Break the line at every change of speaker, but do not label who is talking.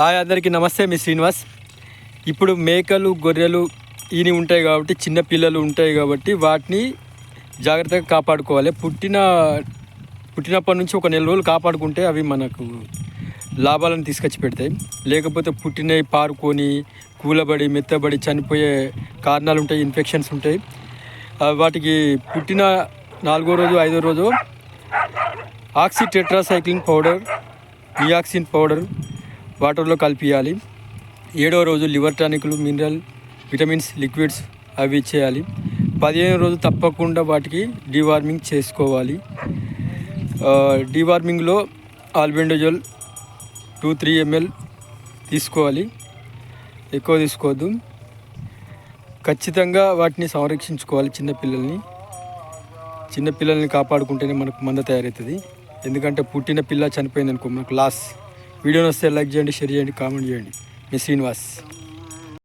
Hi అందరికీ నమస్తే మీ శ్రీనివాస్. ఇప్పుడు మేకలు గొర్రెలు ఈని ఉంటాయి కాబట్టి చిన్న పిల్లలు ఉంటాయి కాబట్టి వాటిని జాగ్రత్తగా కాపాడుకోవాలి. పుట్టిన పుట్టినప్పటి నుంచి ఒక నెల రోజులు కాపాడుకుంటే అవి మనకు లాభాలను తీసుకొచ్చి పెడతాయి. లేకపోతే పుట్టినవి పారుకొని కూలబడి మెత్తబడి చనిపోయే కారణాలు ఉంటాయి ఇన్ఫెక్షన్స్ ఉంటాయి. వాటికి పుట్టిన నాలుగో రోజు ఐదో రోజు ఆక్సిటెట్రాసైక్లిన్ పౌడర్ నియాక్సిన్ పౌడర్ వాటర్లో కలిపియాలి. ఏడవ రోజు లివర్ టానిక్లు మినరల్ విటమిన్స్ లిక్విడ్స్ అవి ఇచ్చేయాలి. పదిహేను రోజు తప్పకుండా వాటికి డీవార్మింగ్ చేసుకోవాలి. డీవార్మింగ్లో ఆల్బెండజోల్ టూ త్రీ ఎంఎల్ తీసుకోవాలి. ఎక్కువ తీసుకోవద్దు. ఖచ్చితంగా వాటిని సంరక్షించుకోవాలి చిన్నపిల్లల్ని చిన్నపిల్లల్ని కాపాడుకుంటేనే మనకు మంద తయారవుతుంది. ఎందుకంటే పుట్టిన పిల్ల చనిపోయింది అనుకో మనకు లాస్. వీడియోని వస్తే లైక్ చేయండి షేర్ చేయండి కామెంట్ చేయండి. మీ శ్రీనివాస్.